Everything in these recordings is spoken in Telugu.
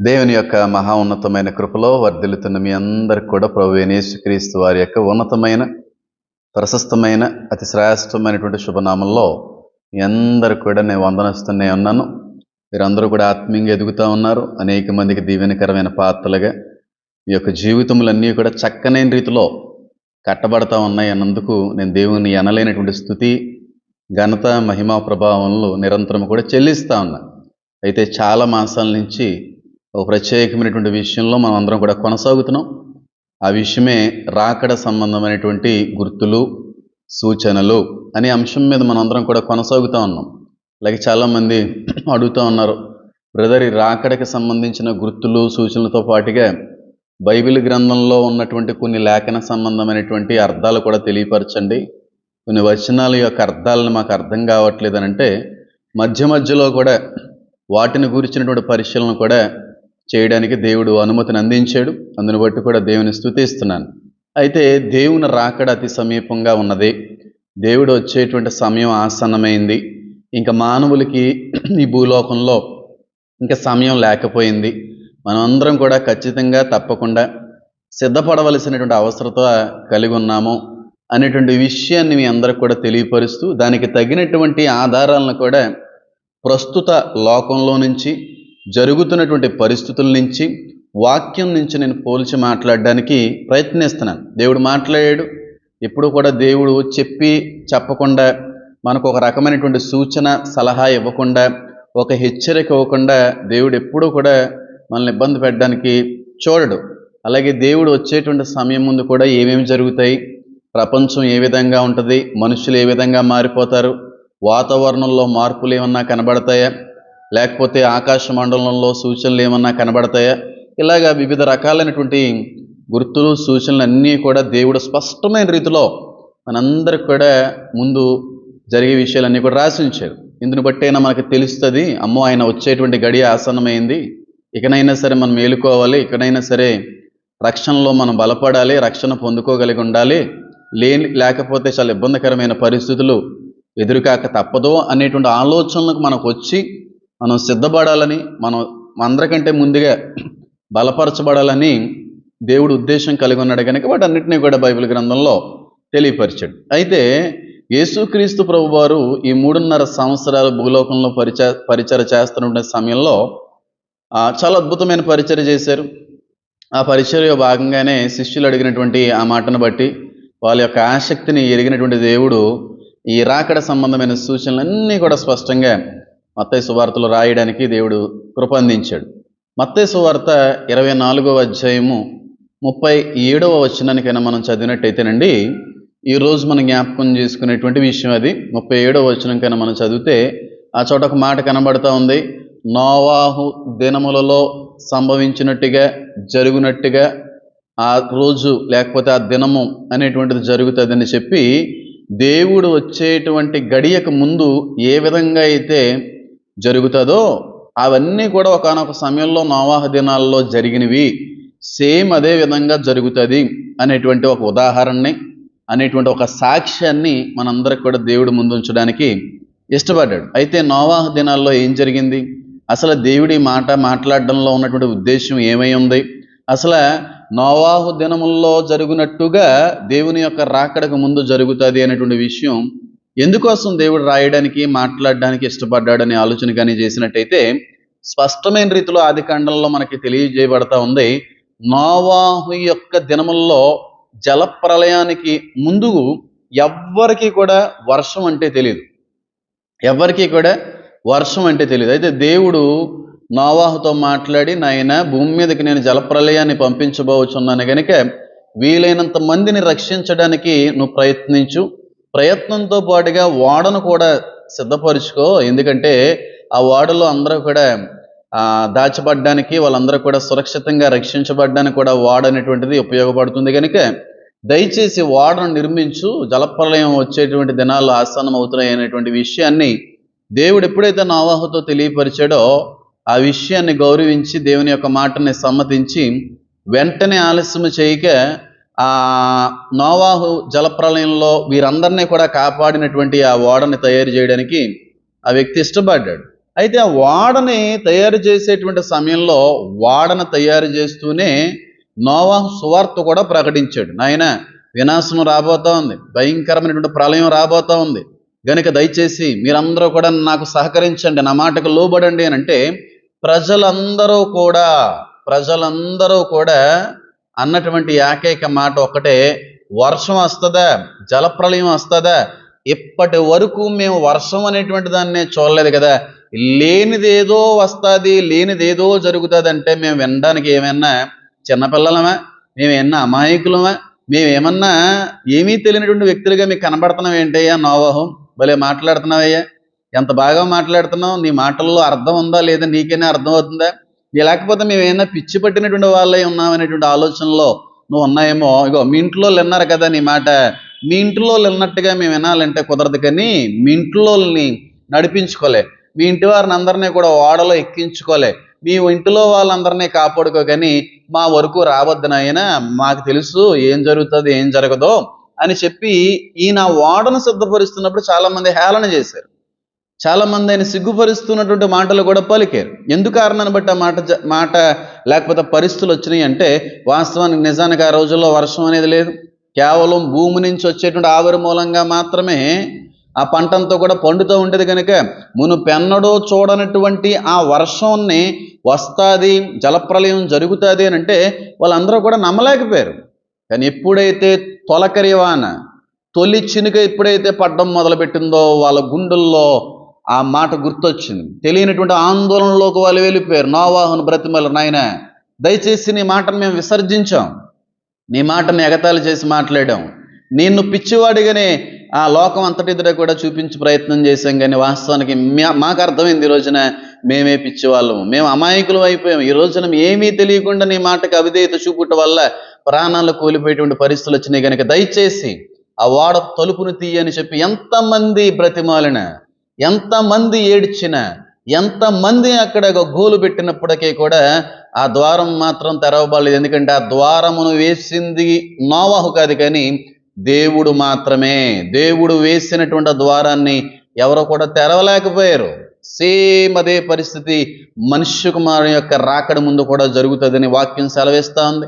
దేవుని యొక్క మహా ఉన్నతమైన కృపలో వర్ధిల్లుతున్న మీ అందరికి కూడా ప్రభు యేసుక్రీస్తు వారి యొక్క ఉన్నతమైన ప్రశస్తమైన అతి శ్రేష్టమైనటువంటి శుభనామంలో మీ అందరు కూడా నేను వందనస్తూనే ఉన్నాను. మీరందరూ కూడా ఆత్మీయంగా ఎదుగుతూ ఉన్నారు. అనేక మందికి దీవెనకరమైన పాత్రలుగా మీ యొక్క జీవితములన్నీ కూడా చక్కనైన రీతిలో కట్టబడతా ఉన్నాయి అన్నందుకు నేను దేవుని అనలేనటువంటి స్థుతి ఘనత మహిమా ప్రభావంలో నిరంతరం కూడా చెల్లిస్తూ ఉన్నా. అయితే చాలా మాసాల నుంచి ఒక ప్రత్యేకమైనటువంటి విషయంలో మనం అందరం కూడా కొనసాగుతున్నాం. ఆ విషయమే రాకడ సంబంధమైనటువంటి గుర్తులు సూచనలు అనే అంశం మీద మనం అందరం కూడా కొనసాగుతూ ఉన్నాం. అలాగే చాలామంది అడుగుతూ ఉన్నారు బ్రదర్ ఈ రాకడకి సంబంధించిన గుర్తులు సూచనలతో పాటుగా బైబిల్ గ్రంథంలో ఉన్నటువంటి కొన్ని లేఖన సంబంధమైనటువంటి అర్థాలు కూడా తెలియపరచండి. కొన్ని వచనాల యొక్క అర్థాలను మాకు అర్థం కావట్లేదు అని అంటే మధ్య మధ్యలో కూడా వాటిని గురించినటువంటి పరిశీలన కూడా చేయడానికి దేవుడు అనుమతిని అందించాడు. అందుని బట్టి కూడా దేవుని స్థుతిస్తున్నాను అయితే దేవుని రాకడ అతి సమీపంగా ఉన్నది. దేవుడు వచ్చేటువంటి సమయం ఆసన్నమైంది. ఇంకా మానవులకి ఈ భూలోకంలో ఇంకా సమయం లేకపోయింది. మనమందరం కూడా ఖచ్చితంగా తప్పకుండా సిద్ధపడవలసినటువంటి అవసరత కలిగి ఉన్నాము అనేటువంటి విషయాన్ని మీ అందరికి కూడా తెలియపరుస్తూ దానికి తగినటువంటి ఆధారాలను కూడా ప్రస్తుత లోకంలో నుంచి జరుగుతున్నటువంటి పరిస్థితుల నుంచి వాక్యం నుంచి నేను పోల్చి మాట్లాడడానికి ప్రయత్నిస్తున్నాను. దేవుడు మాట్లాడాడు. ఎప్పుడు కూడా దేవుడు చెప్పి చెప్పకుండా మనకు ఒక రకమైనటువంటి సూచన సలహా ఇవ్వకుండా ఒక హెచ్చరిక ఇవ్వకుండా దేవుడు ఎప్పుడూ కూడా మనల్ని ఇబ్బంది పెట్టడానికి చూడడు. అలాగే దేవుడు వచ్చేటువంటి సమయం ముందు కూడా ఏమేమి జరుగుతాయి ప్రపంచం ఏ విధంగా ఉంటుంది మనుషులు ఏ విధంగా మారిపోతారు వాతావరణంలో మార్పులు ఏమన్నా కనబడతాయా లేకపోతే ఆకాశ మండలంలో సూచనలు ఏమన్నా కనబడతాయా? ఇలాగా వివిధ రకాలైనటువంటి గుర్తులు సూచనలు అన్నీ కూడా దేవుడు స్పష్టమైన రీతిలో మనందరికి కూడా ముందు జరిగే విషయాలన్నీ కూడా రాసి ఉంచారు. ఇందుని బట్టైనా మనకు తెలుస్తుంది అమ్మో ఆయన వచ్చేటువంటి గడియ ఆసన్నమైంది. ఇకనైనా సరే మనం మేలుకోవాలి ఇకనైనా సరే రక్షణలో మనం బలపడాలి రక్షణ పొందుకోగలిగి ఉండాలి. లేని లేకపోతే చాలా ఇబ్బందికరమైన పరిస్థితులు ఎదురుకాక తప్పదు అనేటువంటి ఆలోచనలకు మనకు వచ్చి మనం సిద్ధపడాలని మనం అందరికంటే ముందుగా బలపరచబడాలని దేవుడు ఉద్దేశం కలిగి ఉన్నాడు కనుక వాటన్నిటినీ కూడా బైబిల్ గ్రంథంలో తెలియపరిచాడు. అయితే యేసుక్రీస్తు ప్రభు వారు ఈ మూడున్నర సంవత్సరాలు భూలోకంలో పరిచ పరిచర చేస్తున్న సమయంలో చాలా అద్భుతమైన పరిచయం చేశారు. ఆ పరిచర్య భాగంగానే శిష్యులు అడిగినటువంటి ఆ మాటను బట్టి వాళ్ళ యొక్క ఆసక్తిని ఎరిగినటువంటి దేవుడు ఈ రాకడ సంబంధమైన సూచనలన్నీ కూడా స్పష్టంగా మత్తయ్య సువార్తలు రాయడానికి దేవుడు కృప అందించాడు మత్తయి సువార్త ఇరవై నాలుగవ అధ్యాయము ముప్పై ఏడవ వచనానికైనా మనం చదివినట్టయితేనండి ఈరోజు మనం జ్ఞాపకం చేసుకునేటువంటి విషయం అది. ముప్పై ఏడవ వచనంకైనా మనం చదివితే ఆ చోట ఒక మాట కనబడుతూ ఉంది. నోవాహు దినములలో సంభవించినట్టుగా జరుగునట్టుగా ఆ రోజు లేకపోతే ఆ దినము అనేటువంటిది జరుగుతుందని చెప్పి దేవుడు వచ్చేటువంటి గడియకు ముందు ఏ విధంగా అయితే జరుగుతుందో అవన్నీ కూడా ఒకనొక సమయంలో నోవాహ దినాల్లో జరిగినవి సేమ్ అదే విధంగా జరుగుతుంది అనేటువంటి ఒక ఉదాహరణని అనేటువంటి ఒక సాక్ష్యాన్ని మనందరికి కూడా దేవుడు ముందుంచడానికి ఇష్టపడ్డాడు. అయితే నోవాహ దినాల్లో ఏం జరిగింది? అసలు దేవుడి మాట మాట్లాడడంలో ఉన్నటువంటి ఉద్దేశం ఏమై ఉంది? అసలు నోవాహు దినముల్లో జరుగునట్టుగా దేవుని యొక్క రాకడకు ముందు జరుగుతుంది అనేటువంటి విషయం ఎందుకోసం దేవుడు రాయడానికి మాట్లాడడానికి ఇష్టపడ్డాడనే ఆలోచన కానీ చేసినట్టయితే స్పష్టమైన రీతిలో ఆది కాండంలో మనకి తెలియజేయబడతా ఉంది నోవాహు యొక్క దినముల్లో జలప్రలయానికి ముందు ఎవ్వరికి కూడా వర్షం అంటే తెలియదు ఎవ్వరికి కూడా వర్షం అంటే తెలియదు అయితే దేవుడు నోవాహుతో మాట్లాడి నాయన భూమి మీదకి నేను జలప్రలయాన్ని పంపించబోచున్నాను కనుక వీలైనంత మందిని రక్షించడానికి నువ్వు ప్రయత్నించు ప్రయత్నంతో పాటుగా ఓడను కూడా సిద్ధపరుచుకో. ఎందుకంటే ఆ ఓడలో అందరూ కూడా దాచబడ్డానికి వాళ్ళందరూ కూడా సురక్షితంగా రక్షించబడ్డానికి కూడా ఓడ అనేటువంటిది ఉపయోగపడుతుంది కనుక దయచేసి ఓడను నిర్మించు. జలప్రలయం వచ్చేటువంటి దినాలు ఆసనం అవుతున్నాయి అనేటువంటి విషయాన్ని దేవుడు ఎప్పుడైతే నోవాహుతో తెలియపరిచాడో ఆ విషయాన్ని గౌరవించి దేవుని యొక్క మాటని సమ్మతించి వెంటనే ఆలస్యం చేయక నోవాహు జలప్రలయంలో వీరందరినీ కూడా కాపాడినటువంటి ఆ ఓడని తయారు చేయడానికి ఆ వ్యక్తి ఇష్టపడ్డాడు. అయితే ఆ ఓడని తయారు చేసేటువంటి సమయంలో ఓడను తయారు చేస్తూనే నోవాహు సువార్త కూడా ప్రకటించాడు. నాయన వినాశం రాబోతా ఉంది. భయంకరమైనటువంటి ప్రళయం రాబోతా ఉంది. గనుక దయచేసి మీరందరూ కూడా నాకు సహకరించండి నా మాటకు లోబడండి అని అంటే ప్రజలందరూ కూడా ప్రజలందరూ కూడా అన్నటువంటి ఏకైక మాట ఒకటే వర్షం వస్తుందా? జలప్రలయం వస్తుందా? ఇప్పటి వరకు మేము వర్షం అనేటువంటి దాన్ని చూడలేదు కదా. లేనిదేదో వస్తుంది లేనిదేదో జరుగుతుంది అంటే మేము వినడానికి ఏమైనా చిన్నపిల్లలమా? మేము ఏమన్నా అమాయకులమా? మేము ఏమన్నా ఏమీ తెలియనటువంటి వ్యక్తులుగా మీకు కనబడుతున్నాం ఏంటయ్యా నోవాహం భలే మాట్లాడుతున్నావయ్యా. ఎంత బాగా మాట్లాడుతున్నావు? నీ మాటల్లో అర్థం ఉందా లేదా? నీకైనా అర్థం అవుతుందా? లేకపోతే మేము ఏమైనా పిచ్చి పట్టినటువంటి వాళ్ళే ఉన్నామనేటువంటి ఆలోచనలో నువ్వు ఉన్నాయేమో ఇగో మీ ఇంట్లో విన్నారు కదా నీ మాట. మీ ఇంట్లో విన్నట్టుగా మేము వినాలంటే కుదరదు కానీ మీ ఇంట్లోని నడిపించుకోలే. మీ ఇంటి వారిని అందరినీ కూడా ఓడలో ఎక్కించుకోలే. మీ ఇంటిలో వాళ్ళందరినీ కాపాడుకో కానీ మా వరకు రావద్దు నాయన మాకు తెలుసు ఏం జరుగుతుంది ఏం జరగదో అని చెప్పి ఈయన ఓడను సిద్ధపరుస్తున్నప్పుడు చాలామంది హేళన చేశారు. చాలా మంది ఆయన సిగ్గుపరుస్తున్నటువంటి మాటలు కూడా పలికారు. ఎందుకు కారణాన్ని బట్టి ఆ మాట మాట లేకపోతే పరిస్థితులు వచ్చినాయి అంటే వాస్తవానికి నిజానికి ఆ రోజుల్లో వర్షం అనేది లేదు. కేవలం భూమి నుంచి వచ్చేటువంటి ఆవిరి మూలంగా మాత్రమే ఆ పంటంతా కూడా పండుతూ ఉండేది కనుక మునుపెన్నడూ చూడనటువంటి ఆ వర్షాన్ని వస్తాది జలప్రలయం జరుగుతుంది అని అంటే వాళ్ళందరూ కూడా నమ్మలేకపోయారు. కానీ ఎప్పుడైతే తొలకరి వాన తొలి చినుక ఎప్పుడైతే పడ్డం మొదలుపెట్టిందో వాళ్ళ గుండెల్లో ఆ మాట గుర్తొచ్చింది. తెలియనటువంటి ఆందోళనలోకి వాళ్ళు వెళ్ళిపోయారు. నోవాహును బ్రతిమలు నాయన దయచేసి నీ మాటను మేము విసర్జించాం. నీ మాటను ఎగతాళి చేసి మాట్లాడాం. నిన్ను పిచ్చివాడిగానే ఆ లోకం అంతటిదిరా కూడా చూపించే ప్రయత్నం చేశాం. కానీ వాస్తవానికి మా- మాకు అర్థమైంది ఈ రోజున మేమే పిచ్చివాళ్ళము. మేము అమాయకులం అయిపోయాం. ఈ రోజున ఏమీ తెలియకుండా నీ మాటకు అవిధేయత చూపుట వల్ల ప్రాణాలు కోల్పోయేటువంటి పరిస్థితులు వచ్చినాయి. కనుక దయచేసి ఆ వాడ తలుపును తీయని చెప్పి ఎంతమంది బ్రతిమాలిన ఎంతమంది ఏడ్చిన ఎంతమంది అక్కడ ఒక గోలు పెట్టినప్పటికీ కూడా ఆ ద్వారం మాత్రం తెరవబడలేదు. ఎందుకంటే ఆ ద్వారమును వేసింది నోవాహు కాదు కానీ దేవుడు మాత్రమే. దేవుడు వేసినటువంటి ద్వారాన్ని ఎవరో కూడా తెరవలేకపోయారు. సేమ్ అదే పరిస్థితి మనుష్య కుమారుని యొక్క రాకడ ముందు కూడా జరుగుతుందని వాక్యం సెలవిస్తా ఉంది.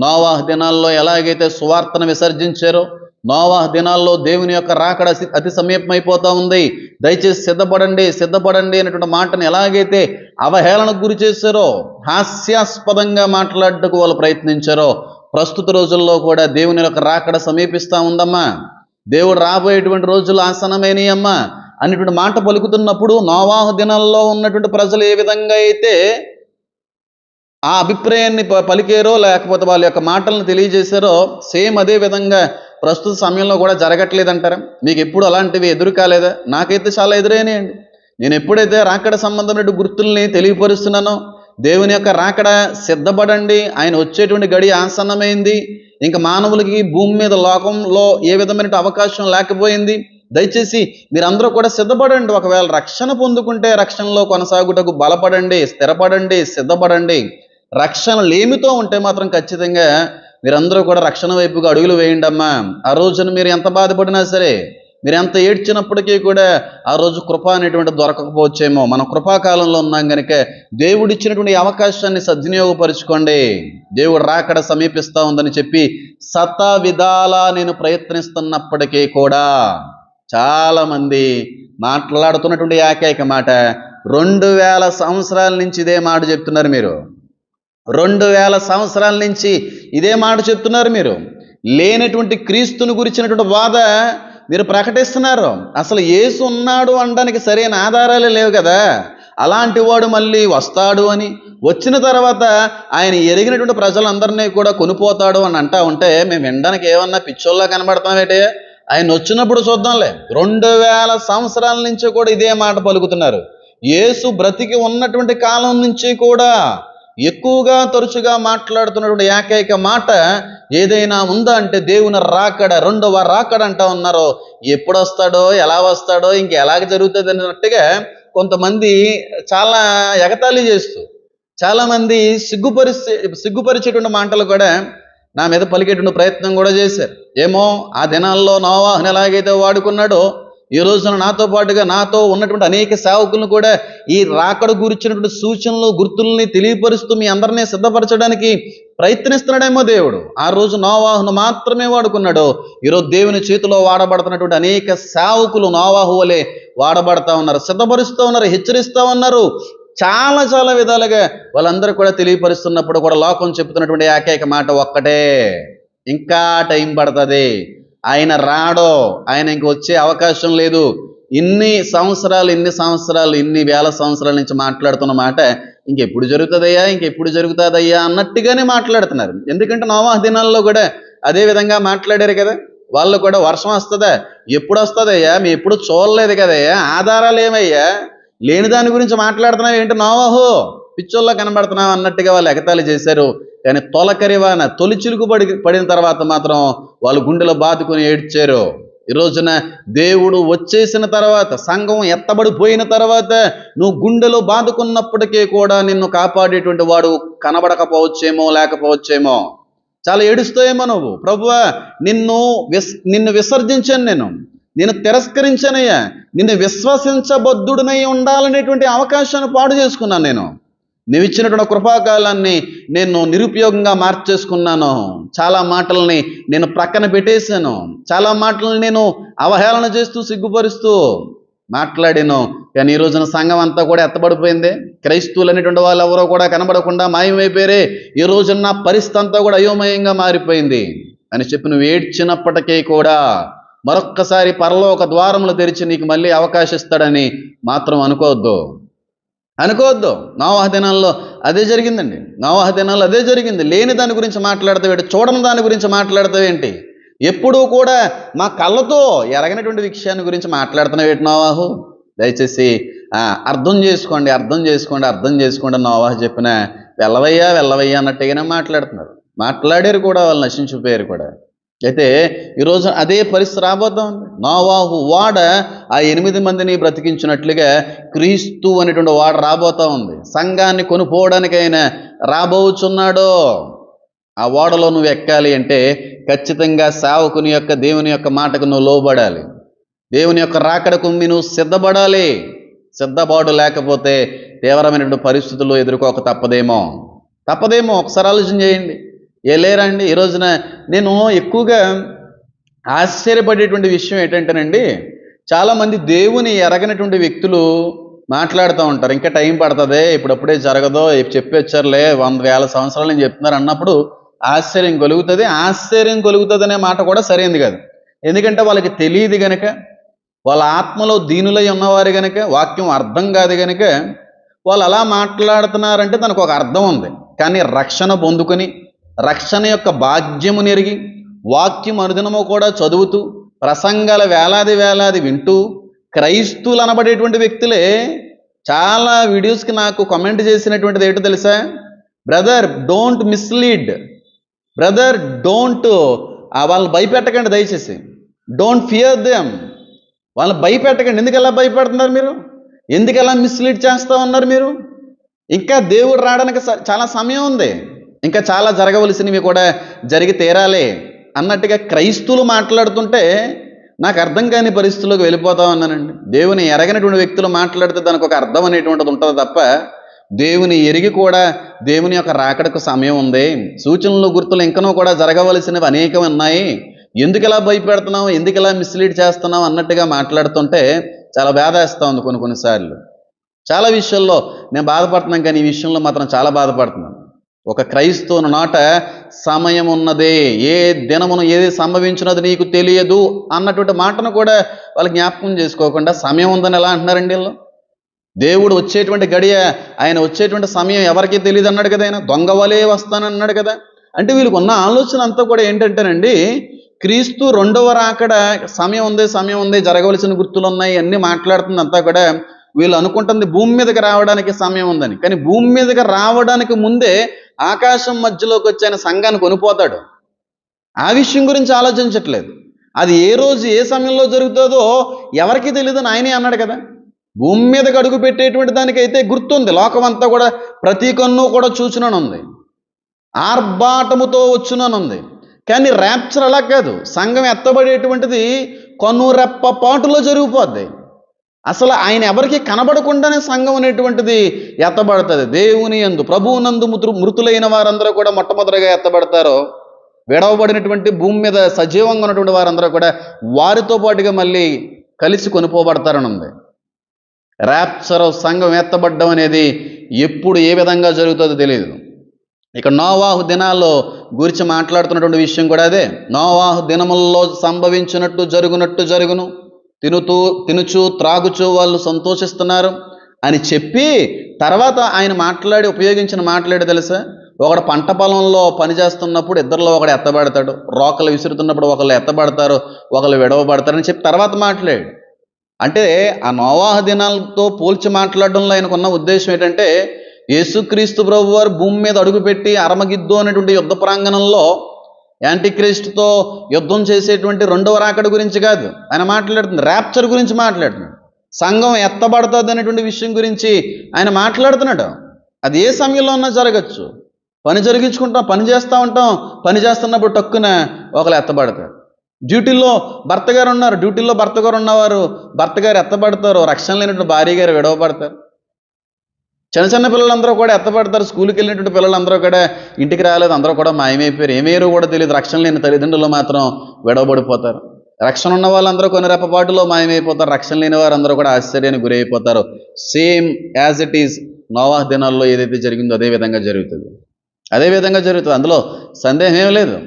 నోవాహ్ దినాల్లో ఎలాగైతే సువార్తను విసర్జించారో నోవాహ్ దినాల్లో దేవుని యొక్క రాకడ అతి- సమీపమైపోతా ఉంది. దయచేసి సిద్ధపడండి సిద్ధపడండి అనేటువంటి మాటను ఎలాగైతే అవహేళనకు గురి చేశారో హాస్యాస్పదంగా మాట్లాడటకు వాళ్ళు ప్రయత్నించారో ప్రస్తుత రోజుల్లో కూడా దేవుని యొక్క రాకడ సమీపిస్తా ఉందమ్మా. దేవుడు రాబోయేటువంటి రోజులు ఆసనమైనవి అమ్మా అనేటువంటి మాట పలుకుతున్నప్పుడు నోవాహ దినాల్లో ఉన్నటువంటి ప్రజలు ఏ విధంగా అయితే ఆ అభిప్రాయాన్ని ప- పలికారో లేకపోతే వాళ్ళ యొక్క మాటలను తెలియజేశారో సేమ్ అదే విధంగా ప్రస్తుత సమయంలో కూడా జరగట్లేదంటారా? మీకు ఎప్పుడు అలాంటివి ఎదురు కాలేదా నాకైతే చాలా ఎదురైనాయండి. నేను ఎప్పుడైతే రాకడ సంబంధమైన గుర్తుల్ని తెలియపరుస్తున్నానో దేవుని యొక్క రాకడ సిద్ధపడండి ఆయన వచ్చేటువంటి గడి ఆసన్నమైంది ఇంకా మానవులకి భూమి మీద లోకంలో ఏ విధమైన అవకాశం లేకపోయింది. దయచేసి మీరందరూ కూడా సిద్ధపడండి. ఒకవేళ రక్షణ పొందుకుంటే రక్షణలో కొనసాగుటకు బలపడండి స్థిరపడండి సిద్ధపడండి. రక్షణ లేమితో ఉంటే మాత్రం ఖచ్చితంగా మీరందరూ కూడా రక్షణ వైపుగా అడుగులు వేయండి అమ్మా ఆ రోజున మీరు ఎంత బాధపడినా సరే మీరు ఎంత ఏడ్చినప్పటికీ కూడా ఆ రోజు కృప అనేటువంటి దొరకకపోవచ్చేమో. మనం కృపాకాలంలో ఉన్నాం కనుక దేవుడు ఇచ్చినటువంటి అవకాశాన్ని సద్వినియోగపరుచుకోండి. దేవుడు రాకడ సమీపిస్తా ఉందని చెప్పి సత విధాలా నేను ప్రయత్నిస్తున్నప్పటికీ కూడా చాలామంది మాట్లాడుతున్నటువంటి ఏకైక మాట రెండు వేల సంవత్సరాల నుంచి ఇదే మాట చెప్తున్నారు మీరు. రెండు వేల సంవత్సరాల నుంచి ఇదే మాట చెప్తున్నారు మీరు. లేనటువంటి క్రీస్తుని గురించినటువంటి బాధ మీరు ప్రకటిస్తున్నారు. అసలు యేసు ఉన్నాడు అనడానికి సరైన ఆధారాలే లేవు కదా. అలాంటి వాడు మళ్ళీ వస్తాడు అని వచ్చిన తర్వాత ఆయన ఎరిగినటువంటి ప్రజలందరినీ కూడా కొనిపోతాడు అని అంటా ఉంటే మేము వినడానికి ఏమన్నా పిచ్చోళ్ళ కనబడతామేటే ఆయన వచ్చినప్పుడు చూద్దాంలే. రెండు వేల సంవత్సరాల నుంచి కూడా ఇదే మాట పలుకుతున్నారు. యేసు బ్రతికి ఉన్నటువంటి కాలం నుంచి కూడా ఎక్కువగా తరచుగా మాట్లాడుతున్నటువంటి ఏకైక మాట ఏదైనా ఉందా అంటే దేవుని రాకడ రెండవ రాకడ అంటా ఉన్నారో ఎప్పుడు వస్తాడో ఎలా వస్తాడో ఇంక ఎలాగ జరుగుతుంది అన్నట్టుగా కొంతమంది చాలా ఎగతాళి చేస్తూ చాలామంది సిగ్గుపరిచే సిగ్గుపరిచేటువంటి మాటలు కూడా నా మీద పలికేటువంటి ప్రయత్నం కూడా చేశారు. ఏమో ఆ దినాల్లో నోవాహన ఎలాగైతే వాడుకున్నాడో ఈ రోజున నాతో పాటుగా నాతో ఉన్నటువంటి అనేక సేవకులను కూడా ఈ రాకడ గురించినటువంటి సూచనలు గుర్తుల్ని తెలియపరుస్తూ మీ అందరినీ సిద్ధపరచడానికి ప్రయత్నిస్తున్నాడేమో దేవుడు. ఆ రోజు నోవాహును మాత్రమే వాడుకున్నాడు. ఈరోజు దేవుని చేతిలో వాడబడుతున్నటువంటి అనేక సేవకులు నోవాహు వలె వాడబడతా ఉన్నారు సిద్ధపరుస్తూ ఉన్నారు హెచ్చరిస్తూ ఉన్నారు. చాలా చాలా విధాలుగా వాళ్ళందరూ కూడా తెలియపరుస్తున్నప్పుడు కూడా లోకం చెప్తున్నటువంటి ఏకైక మాట ఒక్కటే. ఇంకా టైం పడుతుంది. ఆయన రాడో ఆయన ఇంక వచ్చే అవకాశం లేదు. ఇన్ని సంవత్సరాలు ఇన్ని సంవత్సరాలు ఇన్ని వేల సంవత్సరాల నుంచి మాట్లాడుతున్న మాట ఇంకెప్పుడు జరుగుతుందయ్యా ఇంకెప్పుడు జరుగుతుందయ్యా అన్నట్టుగానే మాట్లాడుతున్నారు. ఎందుకంటే నోవాహ దినాల్లో కూడా అదే విధంగా మాట్లాడారు కదా. వాళ్ళు కూడా వర్షం వస్తుందా? ఎప్పుడు వస్తుందయ్యా? మేము ఎప్పుడు చూడలేదు కదయ్యా. ఆధారాలు ఏమయ్యా? లేని దాని గురించి మాట్లాడుతున్నావు ఏంటి నోవాహో పిచ్చోల్లో కనబడుతున్నావు అన్నట్టుగా వాళ్ళు ఎగతాళి చేశారు. కానీ తొలకరివాన తొలి చిలుకు పడి పడిన తర్వాత మాత్రం వాళ్ళు గుండెలో బాదుకొని ఏడ్చారు. ఈ రోజున దేవుడు వచ్చేసిన తర్వాత సంఘం ఎత్తబడిపోయిన తర్వాత నువ్వు గుండెలో బాదుకున్నప్పటికీ కూడా నిన్ను కాపాడేటువంటి వాడు కనబడకపోవచ్చేమో లేకపోవచ్చేమో. చాలా ఏడుస్తాయేమో నువ్వు. ప్రభువా నిన్ను విస్ నిన్ను విసర్జించాను నేను. నేను తిరస్కరించానయ్యా. నిన్ను విశ్వసించబద్ధుడినై ఉండాలనేటువంటి అవకాశాన్ని పాడు చేసుకున్నాను నేను. నువ్వు ఇచ్చినటువంటి కృపాకాలాన్ని నేను నిరుపయోగంగా మార్చేసుకున్నాను. చాలా మాటల్ని నేను ప్రక్కన పెట్టేశాను. చాలా మాటలను నేను అవహేళన చేస్తూ సిగ్గుపరుస్తూ మాట్లాడాను. కానీ ఈ రోజున సంఘం అంతా కూడా ఎత్తబడిపోయింది. క్రైస్తవులు అనేటువంటి వాళ్ళు ఎవరో కూడా కనబడకుండా మాయమైపోయారే. ఈ రోజున పరిస్థితి అంతా కూడా అయోమయంగా మారిపోయింది. అని చెప్పి నువ్వు ఏడ్చినప్పటికీ కూడా మరొక్కసారి పరలో ఒక ద్వారములు తెరిచి నీకు మళ్ళీ అవకాశం ఇస్తాడని మాత్రం అనుకోవద్దు. అనుకోవద్దు. నోవాహ దినాల్లో అదే జరిగిందండి. నోవాహ దినాల్లో అదే జరిగింది. లేని దాని గురించి మాట్లాడతావేంటి చూడని దాని గురించి మాట్లాడతావేంటి ఎప్పుడూ కూడా మా కళ్ళతో ఎరగనటువంటి విషయాన్ని గురించి మాట్లాడుతున్నావేంటి నోవాహు? దయచేసి అర్థం చేసుకోండి అర్థం చేసుకోండి అర్థం చేసుకోండి అని నోవాహు చెప్పిన వెళ్ళవయ్యా వెళ్ళవయ్యా అన్నట్టుగానే మాట్లాడుతున్నారు. మాట్లాడారు కూడా వాళ్ళు నశించిపోయారు కూడా. అయితే ఈరోజు అదే పరిస్థితి రాబోతా ఉంది. నోవాహు వాడ ఆ ఎనిమిది మందిని బ్రతికించినట్లుగా క్రీస్తు అనేటువంటి వాడ రాబోతా ఉంది. సంఘాన్ని కొనుక్కోవడానికైనా రాబోచున్నాడో? ఆ ఓడలో నువ్వు ఎక్కాలి అంటే ఖచ్చితంగా సావుకుని యొక్క దేవుని యొక్క మాటకు నువ్వు లోబడాలి. దేవుని యొక్క రాకడకు నువ్వు సిద్ధపడాలి. సిద్ధపాటు లేకపోతే తీవ్రమైనటువంటి పరిస్థితులు ఎదుర్కోక తప్పదేమో? తప్పదేమో. ఒకసారి ఆలోచన చేయండి. ఏ లేరండి ఈ రోజున నేను ఎక్కువగా ఆశ్చర్యపడేటువంటి విషయం ఏంటంటేనండి చాలామంది దేవుని ఎరగనటువంటి వ్యక్తులు మాట్లాడుతూ ఉంటారు. ఇంకా టైం పడుతుంది ఇప్పుడప్పుడే జరగదో ఇప్పుడు చెప్పొచ్చారులే వంద వేల సంవత్సరాలు నేను చెప్తున్నారు అన్నప్పుడు ఆశ్చర్యం కలుగుతుంది ఆశ్చర్యం కలుగుతుంది అనే మాట కూడా సరైనది కాదు. ఎందుకంటే వాళ్ళకి తెలియదు గనక వాళ్ళ ఆత్మలో దీనులై ఉన్నవారు గనక వాక్యం అర్థం కాదు గనక వాళ్ళు అలా మాట్లాడుతున్నారంటే దానికి ఒక అర్థం ఉంది. కానీ రక్షణ పొందుకొని రక్షణ యొక్క భాగ్యము నెరిగి వాక్యం అనుదినము కూడా చదువుతూ ప్రసంగాల వేలాది వేలాది వింటూ క్రైస్తువులు అనబడేటువంటి వ్యక్తులే చాలా వీడియోస్కి నాకు కమెంట్ చేసినటువంటిది ఏంటో తెలుసా? Brother don't mislead brother don't వాళ్ళని భయపెట్టకండి దయచేసి. డోంట్ ఫియర్ దెమ్ వాళ్ళని భయపెట్టకండి. ఎందుకు ఎలా భయపెడుతున్నారు మీరు? ఎందుకు ఎలా మిస్లీడ్ చేస్తూ ఉన్నారు మీరు? ఇంకా దేవుడు రావడానికి స- చాలా సమయం ఉంది. ఇంకా చాలా జరగవలసినవి కూడా జరిగి తీరాలి అన్నట్టుగా క్రైస్తువులు మాట్లాడుతుంటే నాకు అర్థం కాని పరిస్థితుల్లోకి వెళ్ళిపోతా ఉన్నానండి. దేవుని ఎరగనటువంటి వ్యక్తులు మాట్లాడితే దానికి ఒక అర్థం అనేటువంటిది ఉంటుంది తప్ప దేవుని ఎరిగి కూడా దేవుని యొక్క రాకడకు సమయం ఉంది. సూచనలు గుర్తులు ఇంకనూ కూడా జరగవలసినవి అనేకం ఉన్నాయి. ఎందుకు ఇలా భయపెడుతున్నావు? ఎందుకు ఇలా మిస్లీడ్ చేస్తున్నావు? అన్నట్టుగా మాట్లాడుతుంటే చాలా బాధేస్తూ ఉంది కొన్ని కొన్నిసార్లు చాలా విషయాల్లో నేను బాధపడుతున్నాను కానీ ఈ విషయంలో మాత్రం చాలా బాధపడుతున్నాను. ఒక క్రైస్తవుని నాట సమయం ఉన్నదే ఏ దినమును ఏది సంభవించినది నీకు తెలియదు అన్నటువంటి మాటను కూడా వాళ్ళు జ్ఞాపకం చేసుకోకుండా సమయం ఉందని ఎలా అంటున్నారండి వీళ్ళు? దేవుడు వచ్చేటువంటి గడియ ఆయన వచ్చేటువంటి సమయం ఎవరికీ తెలియదు అన్నాడు కదా ఆయన. దొంగవలే వస్తానన్నాడు కదా. అంటే వీళ్ళకి ఉన్న ఆలోచన అంతా కూడా ఏంటంటేనండి క్రీస్తు రెండవ రాకడ సమయం ఉంది సమయం ఉంది జరగవలసిన గుర్తులు ఉన్నాయి అన్నీ మాట్లాడుతుంది అంతా కూడా. వీళ్ళు అనుకుంటుంది భూమి మీదకి రావడానికి సమయం ఉందని. కానీ భూమి మీదకి రావడానికి ముందే ఆకాశం మధ్యలోకి వచ్చి ఆయన సంఘాన్ని కొనిపోతాడు. ఆ విషయం గురించి ఆలోచించట్లేదు. అది ఏ రోజు ఏ సమయంలో జరుగుతుందో ఎవరికి తెలియదని ఆయనే అన్నాడు కదా. భూమి మీదకి అడుగు పెట్టేటువంటి దానికైతే గుర్తుంది. లోకమంతా కూడా ప్రతి కన్ను కూడా చూచుననుంది ఆర్భాటముతో వచ్చుననుంది. కానీ ర్యాప్చర్ అలా కాదు. సంఘం ఎత్తబడేటువంటిది కనురెప్ప పాటులో జరిగిపోద్ది. అసలు ఆయన ఎవరికి కనబడకుండానే సంఘం అనేటువంటిది ఎత్తబడుతుంది. దేవుని యందు ప్రభువునందు మృతు మృతులైన వారందరూ కూడా మొట్టమొదటిగా ఎత్తబడతారో. విడవబడినటువంటి భూమి మీద సజీవంగా ఉన్నటువంటి వారందరూ కూడా వారితో పాటుగా మళ్ళీ కలిసి కొనుకోబడతారని ఉంది ర్యాప్చర్ సంఘం ఎత్తబడ్డం అనేది ఎప్పుడు ఏ విధంగా జరుగుతుందో తెలియదు ఇక నోవాహు దినాల్లో గురించి మాట్లాడుతున్నటువంటి విషయం కూడా అదే. నోవాహు దినముల్లో సంభవించినట్టు జరుగునట్టు జరుగును. తినుతూ తినుచు త్రాగుచు వాళ్ళు సంతోషిస్తున్నారు అని చెప్పి తర్వాత ఆయన మాట్లాడి ఉపయోగించిన మాట్లాడి తెలుసా? ఒకడు పంట పొలంలో పని చేస్తున్నప్పుడు ఇద్దరిలో ఒకడు ఎత్తబడతాడు. రోకలు విసురుతున్నప్పుడు ఒకళ్ళు ఎత్తబడతారు ఒకళ్ళు విడవబడతారు అని చెప్పి తర్వాత మాట్లాడు అంటే ఆ నోవాహ దినాలతో పోల్చి మాట్లాడడంలో ఆయనకున్న ఉద్దేశం ఏంటంటే యేసుక్రీస్తు ప్రభు వారు భూమి మీద అడుగుపెట్టి అరమగిద్దు అనేటువంటి యుద్ధ ప్రాంగణంలో యాంటీక్రీస్ట్తో యుద్ధం చేసేటువంటి రెండవ రాకడ గురించి కాదు. ఆయన మాట్లాడుతుంది ర్యాప్చర్ గురించి మాట్లాడుతున్నాడు. సంఘం ఎత్తబడుతుంది అనేటువంటి విషయం గురించి ఆయన మాట్లాడుతున్నాడు. అది ఏ సమయంలో ఉన్నా జరగచ్చు. పని జరిగించుకుంటాం పని చేస్తూ ఉంటాం. పని చేస్తున్నప్పుడు టక్కున ఒకరు ఎత్తబడతారు. డ్యూటీలో భర్త గారు ఉన్నారు డ్యూటీలో భర్త గారు ఉన్నవారు భర్త గారు ఎత్తబడతారు. రక్షణ లేనటువంటి భార్య గారు విడవబడతారు. చిన్న చిన్న పిల్లలందరూ కూడా ఎత్తపడతారు. స్కూల్కి వెళ్ళినటువంటి పిల్లలందరూ కూడా ఇంటికి రాలేదు. అందరూ కూడా మాయమైపోయారు. ఏమేరో కూడా తెలియదు. రక్షణ లేని తల్లిదండ్రులు మాత్రం విడవబడిపోతారు. రక్షణ ఉన్న వాళ్ళందరూ కొన్ని రెప్పపాటులో మాయమైపోతారు. రక్షణ లేని వారందరూ కూడా ఆశ్చర్యానికి గురైపోతారు. Same as it is Noah దినాల్లో ఏదైతే జరిగిందో అదే విధంగా జరుగుతుంది. అదే విధంగా జరుగుతుంది. అందులో సందేహం ఏం లేదు.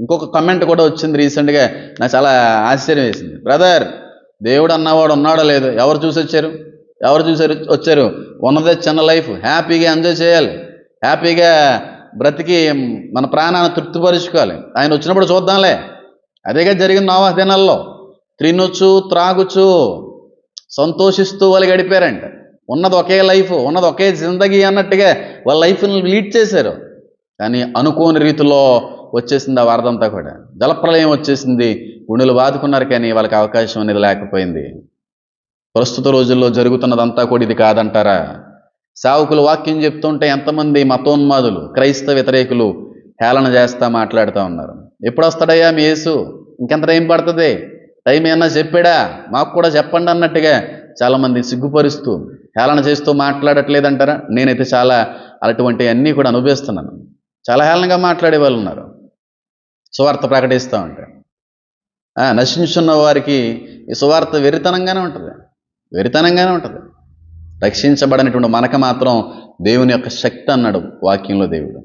ఇంకొక కమెంట్ కూడా వచ్చింది రీసెంట్గా నాకు చాలా ఆశ్చర్యం వేసింది. బ్రదర్ దేవుడు అన్నవాడు ఉన్నాడో లేదు ఎవరు చూసి వచ్చారు ఎవరు చూసారు వచ్చారు. ఉన్నదే చిన్న లైఫ్. హ్యాపీగా ఎంజాయ్ చేయాలి. హ్యాపీగా బ్రతికి మన ప్రాణాన్ని తృప్తిపరుచుకోవాలి. ఆయన వచ్చినప్పుడు చూద్దాంలే. అదేగా జరిగిన నోవా దినాల్లో. తినొచ్చు త్రాగుచు సంతోషిస్తూ వాళ్ళు గడిపారంట. ఉన్నది ఒకే లైఫ్ ఉన్నది ఒకే జిందగీ అన్నట్టుగా వాళ్ళ లైఫ్ని లీడ్ చేశారు. కానీ అనుకోని రీతిలో వచ్చేసింది ఆ వరదంతా కూడా. జలప్రలయం వచ్చేసింది. గుండెలు బాదుకున్నారు కానీ వాళ్ళకి అవకాశం అనేది లేకపోయింది. ప్రస్తుత రోజుల్లో జరుగుతున్నదంతా కూడా ఇది కాదంటారా? సావుకులు వాక్యం చెప్తుంటే ఎంతమంది మతోన్మాదులు క్రైస్తవ వ్యతిరేకులు హేళన చేస్తా మాట్లాడుతూ ఉన్నారు. ఎప్పుడు వస్తాడయ్యా మీ యేసు? ఇంకెంత టైం పడుతుంది? టైం ఏమన్నా చెప్పాడా? మాకు కూడా చెప్పండి అన్నట్టుగా చాలామంది సిగ్గుపరుస్తూ హేళన చేస్తూ మాట్లాడట్లేదంటారా? నేనైతే చాలా అలాంటివంటి అన్నీ కూడా అనుభవిస్తున్నాను. చాలా హేళనగా మాట్లాడే వాళ్ళు ఉన్నారు. సువార్త ప్రకటిస్తూ ఉంటారు. నశించున్న వారికి ఈ సువార్త వెరితనంగానే ఉంటుంది. వెరితనంగానే ఉంటుంది. రక్షించబడినటువంటి మనకు మాత్రం దేవుని యొక్క శక్తి అన్నాడు వాక్యంలో దేవుడు.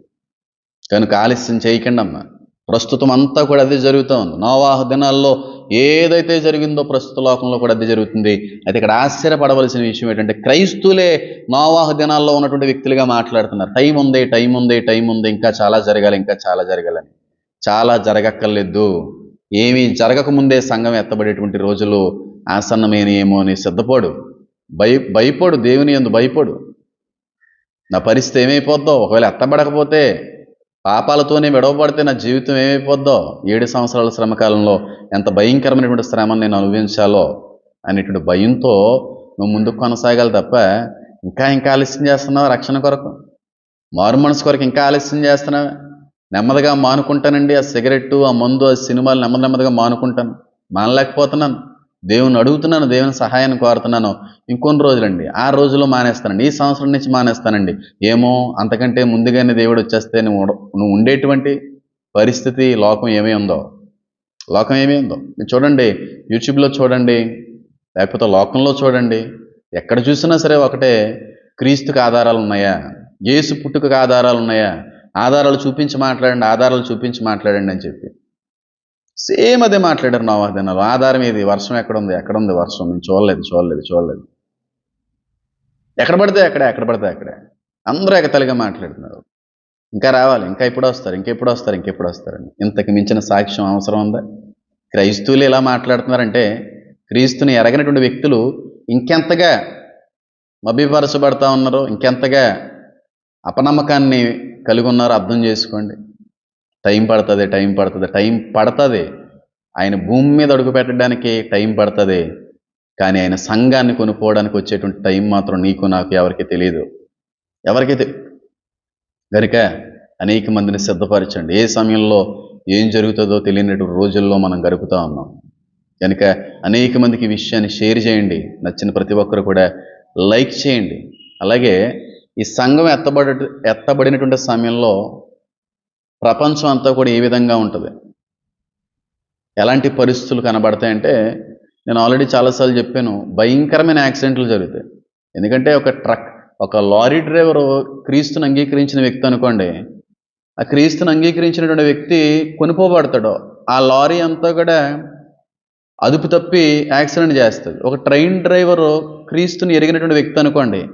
కనుక ఆలస్యం చేయకండి అమ్మా ప్రస్తుతం అంతా కూడా అదే జరుగుతూ ఉంది. నోవాహ దినాల్లో ఏదైతే జరిగిందో ప్రస్తుత లోకంలో కూడా అదే జరుగుతుంది. అయితే ఇక్కడ ఆశ్చర్యపడవలసిన విషయం ఏంటంటే క్రైస్తులే నోవాహ దినాల్లో ఉన్నటువంటి వ్యక్తులుగా మాట్లాడుతున్నారు. టైం ఉంది టైం ఉంది టైం ఉంది ఇంకా చాలా జరగాలి ఇంకా చాలా జరగాలని. చాలా జరగక్కర్లేదు. ఏమీ జరగకముందే సంఘం ఎత్తబడేటువంటి రోజులు ఆసన్నమేనేమో అని సిద్ధపడు. భయ భయపడు దేవుని ఎందు భయపడు. నా పరిస్థితి ఏమైపోద్దో? ఒకవేళ ఎత్తబడకపోతే పాపాలతోనే విడవబడితే నా జీవితం ఏమైపోద్దో? ఏడు సంవత్సరాల శ్రమకాలంలో ఎంత భయంకరమైనటువంటి శ్రమను నేను అనుభవించాలో అనేటువంటి భయంతో నువ్వు ముందుకు కొనసాగాలి తప్ప ఇంకా ఇంకా ఆలస్యం చేస్తున్నావు రక్షణ కొరకు? మారు మనసు కొరకు ఇంకా ఆలస్యం చేస్తున్నావా? నెమ్మదిగా మానుకుంటానండి ఆ సిగరెట్టు ఆ మందు ఆ సినిమాలు నెమ్మది నెమ్మదిగా మానుకుంటాను. మానలేకపోతున్నాను. దేవుని అడుగుతున్నాను దేవుని సహాయాన్ని కోరుతున్నాను. ఇంకొన్ని రోజులండి. ఆ రోజులో మానేస్తానండి. ఈ సంవత్సరం నుంచి మానేస్తానండి. ఏమో అంతకంటే ముందుగానే దేవుడు వచ్చేస్తే నువ్వు నువ్వు ఉండేటువంటి పరిస్థితి లోకం ఏమై ఉందో? లోకం ఏమై ఉందో? మీరు చూడండి. యూట్యూబ్లో చూడండి. లేకపోతే లోకంలో చూడండి. ఎక్కడ చూసినా సరే ఒకటే. క్రీస్తుకు ఆధారాలు ఉన్నాయా? యేసు పుట్టుకకు ఆధారాలు ఉన్నాయా? ఆధారాలు చూపించి మాట్లాడండి ఆధారాలు చూపించి మాట్లాడండి అని చెప్పి. సేమ్ అదే మాట్లాడారు నవాదనాలు ఆధారం ఏది? వర్షం ఎక్కడ ఉంది ఎక్కడ ఉంది వర్షం? నేను చూడలేదు చూడలేదు చూడలేదు. ఎక్కడ పడితే అక్కడే ఎక్కడ పడితే అక్కడే. అందరూ ఎగతలిగా మాట్లాడుతున్నారు. ఇంకా రావాలి ఇంకా ఎప్పుడు వస్తారు ఇంకెప్పుడు వస్తారు ఇంకెప్పుడు వస్తారని ఇంతకు మించిన సాక్ష్యం అవసరం ఉందా? క్రైస్తువులు ఇలా మాట్లాడుతున్నారంటే క్రీస్తుని ఎరగనటువంటి వ్యక్తులు ఇంకెంతగా మభ్యపరచబడతా ఉన్నారో ఇంకెంతగా అపనమ్మకాన్ని కలిగి ఉన్నారో అర్థం చేసుకోండి. టైం పడుతుంది టైం పడుతుంది టైం పడుతుంది. ఆయన భూమి మీద అడుగు పెట్టడానికి టైం పడుతుంది. కానీ ఆయన సంఘాన్ని కొనుక్కోవడానికి వచ్చేటువంటి టైం మాత్రం నీకు నాకు ఎవరికి తెలియదు ఎవరికైతే గనుక అనేక మందిని సిద్ధపరచండి. ఏ సమయంలో ఏం జరుగుతుందో తెలియనటువంటి రోజుల్లో మనం గడుపుతూ ఉన్నాం. కనుక అనేక మందికి విషయాన్ని షేర్ చేయండి. నచ్చిన ప్రతి ఒక్కరు కూడా లైక్ చేయండి. అలాగే ఈ సంఘం ఎత్తబడ ఎత్తబడినటువంటి సమయంలో ప్రపంచం అంతా కూడా ఏ విధంగా ఉంటుంది? ఎలాంటి పరిస్థితులు కనబడతాయంటే నేను ఆల్రెడీ చాలాసార్లు చెప్పాను భయంకరమైన యాక్సిడెంట్లు జరుగుతాయి. ఎందుకంటే ఒక ట్రక్ ఒక లారీ డ్రైవరు క్రీస్తుని అంగీకరించిన వ్యక్తి అనుకోండి ఆ క్రీస్తుని అంగీకరించినటువంటి వ్యక్తి కొనుకోబడతాడు. ఆ లారీ అంతా కూడా అదుపు తప్పి యాక్సిడెంట్ చేస్తుంది. ఒక ట్రైన్ డ్రైవరు క్రీస్తుని ఎరిగినటువంటి వ్యక్తి అనుకోండి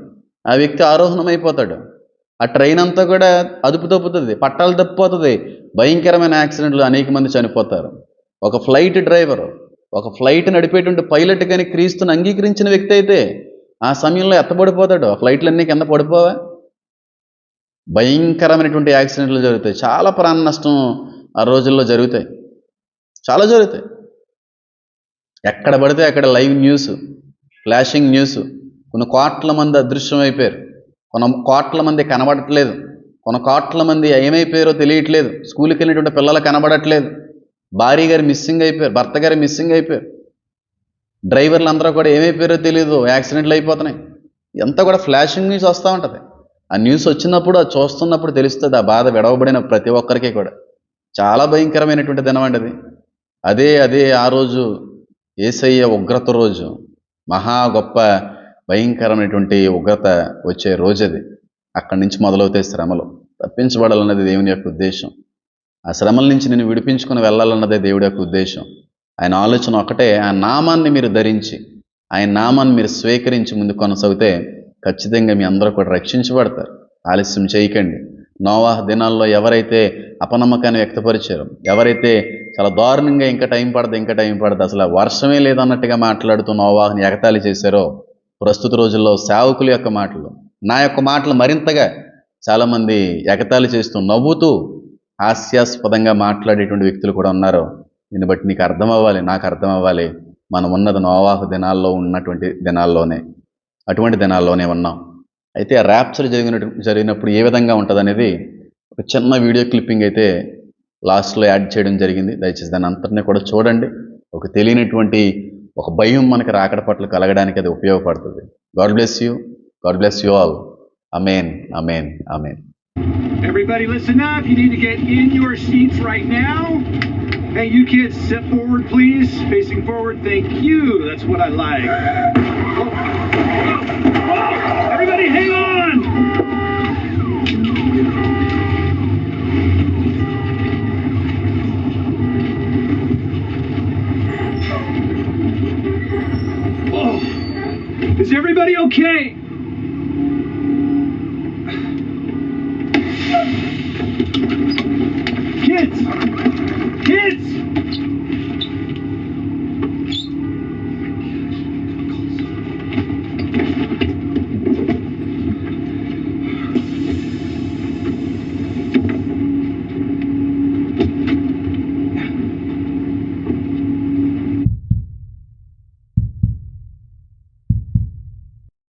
ఆ వ్యక్తి ఆరోహణం అయిపోతాడు ఆ ట్రైన్ అంతా కూడా అదుపు తప్పుతుంది పట్టాలు తప్పిపోతుంది భయంకరమైన యాక్సిడెంట్లు అనేక మంది చనిపోతారు. ఒక ఫ్లైట్ డ్రైవర్ ఒక ఫ్లైట్ నడిపేటువంటి పైలట్ కానీ క్రీస్తుని అంగీకరించిన వ్యక్తి అయితే ఆ సమయంలో ఎత్తబడిపోతాడు. ఆ ఫ్లైట్లన్నీ కింద పడిపోవా? భయంకరమైనటువంటి యాక్సిడెంట్లు జరుగుతాయి. చాలా ప్రాణ నష్టం ఆ రోజుల్లో జరుగుతాయి. చాలా జరుగుతాయి. ఎక్కడ పడితే అక్కడ లైవ్ న్యూస్ ఫ్లాషింగ్ న్యూస్. కొన్ని కోట్ల మంది అదృశ్యం అయిపోయారు కొన కోట్ల మంది కనబడట్లేదు. కొన కోట్ల మంది ఏమైపోయారో తెలియట్లేదు. స్కూల్కి వెళ్ళినటువంటి పిల్లలు కనబడట్లేదు. భార్య గారు మిస్సింగ్ అయిపోయారు. భర్త గారు మిస్సింగ్ అయిపోయారు. డ్రైవర్లు అందరూ కూడా ఏమైపోయారో తెలియదు యాక్సిడెంట్లు అయిపోతున్నాయి. ఎంత కూడా ఫ్లాషింగ్ న్యూస్ వస్తూ ఉంటుంది. ఆ న్యూస్ వచ్చినప్పుడు అది చూస్తున్నప్పుడు తెలుస్తుంది. ఆ బాధ విడవబడిన ప్రతి ఒక్కరికి కూడా. చాలా భయంకరమైనటువంటి దినం అండి అది. అదే అదే ఆ రోజు ఏసయ్య ఉగ్రత రోజు. మహా గొప్ప భయంకరమైనటువంటి ఉగ్రత వచ్చే రోజు అది అక్కడి నుంచి మొదలవుతాయి శ్రమలు. తప్పించబడాలన్నది దేవుని యొక్క ఉద్దేశం. ఆ శ్రమల నుంచి నేను విడిపించుకుని వెళ్ళాలన్నదే దేవుడి యొక్క ఉద్దేశం. ఆయన ఆలోచన ఒకటే ఆ నామాన్ని మీరు ధరించి ఆయన నామాన్ని మీరు స్వీకరించి ముందు కొనసాగితే ఖచ్చితంగా మీ అందరూ కూడా రక్షించబడతారు. ఆలస్యం చేయకండి. నోవాహ దినాల్లో ఎవరైతే అపనమ్మకాన్ని వ్యక్తపరిచారో ఎవరైతే చాలా దారుణంగా ఇంకా టైం పడదు ఇంకా టైం పడదు అసలు వర్షమే లేదన్నట్టుగా మాట్లాడుతూ నోవాహని ఎగతాళి చేశారో ప్రస్తుత రోజుల్లో సేవకుల యొక్క మాటలు నా యొక్క మాటలు మరింతగా చాలామంది ఎగతాళి చేస్తూ నవ్వుతూ హాస్యాస్పదంగా మాట్లాడేటువంటి వ్యక్తులు కూడా ఉన్నారు. దీన్ని బట్టి నీకు అర్థం అవ్వాలి నాకు అర్థం అవ్వాలి. మనం ఉన్నది నోవాహు దినాల్లో ఉన్నటువంటి దినాల్లోనే అటువంటి దినాల్లోనే ఉన్నాం. అయితే ఆ ర్యాప్చర్ జరిగిన జరిగినప్పుడు ఏ విధంగా ఉంటుంది అనేది ఒక చిన్న వీడియో క్లిప్పింగ్ అయితే లాస్ట్లో యాడ్ చేయడం జరిగింది. దయచేసి దాని అంతటినీ కూడా చూడండి. ఒక తెలియనటువంటి ఒక భయం మనకి రాకడ పట్ల కలగడానికి అది ఉపయోగపడుతుంది God bless you God bless you all amen amen amen Everybody listen up. You need to get in your seats right now. Hey, you kids, step forward, please. Facing forward. Thank you. That's what I like. Whoa. Whoa. Whoa. Everybody, hang okay?